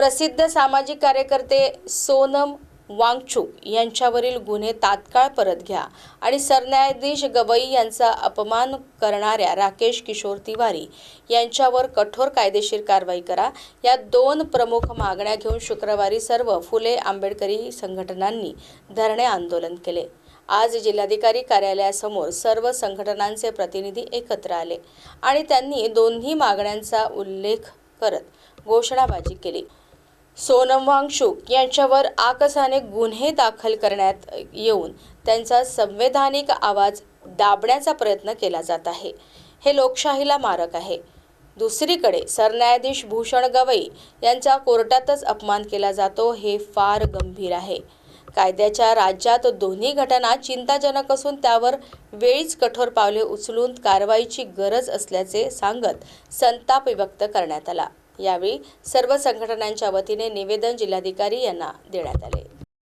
प्रसिद्ध सामाजिक कार्यकर्ते सोनम वांगचुक यांच्यावरील गुन्हे तात्काळ परत घ्या आणि सरन्यायाधीश गवई यांचा अपमान करणाऱ्या राकेश किशोर तिवारी यांच्यावर कठोर कायदेशीर कारवाई करा. या दोन प्रमुख मागण्या घेऊन शुक्रवारी सर्व फुले आंबेडकरी संघटनांनी धरणे आंदोलन केले. आज जिल्हाधिकारी कार्यालयासमोर सर्व संघटनांचे प्रतिनिधी एकत्र आले आणि त्यांनी दोन्ही मागण्यांचा उल्लेख करत घोषणाबाजी केली. सोनम वांगशुक यांच्यावर आकसाने गुन्हे दाखल करण्यात येऊन त्यांचा संवैधानिक आवाज दाबण्याचा प्रयत्न केला जात आहे. हे लोकशाहीला मारक आहे. दुसरीकडे सरन्यायाधीश भूषण गवई यांचा कोर्टातच अपमान केला जातो हे फार गंभीर आहे. कायद्याच्या राज्यात दोन्ही घटना चिंताजनक असून त्यावर वेळीच कठोर पावले उचलून कारवाईची गरज असल्याचे सांगत संताप व्यक्त करण्यात आला. यावेळी सर्व संघटनांच्या वतीने निवेदन जिल्हाधिकारी यांना देण्यात आले.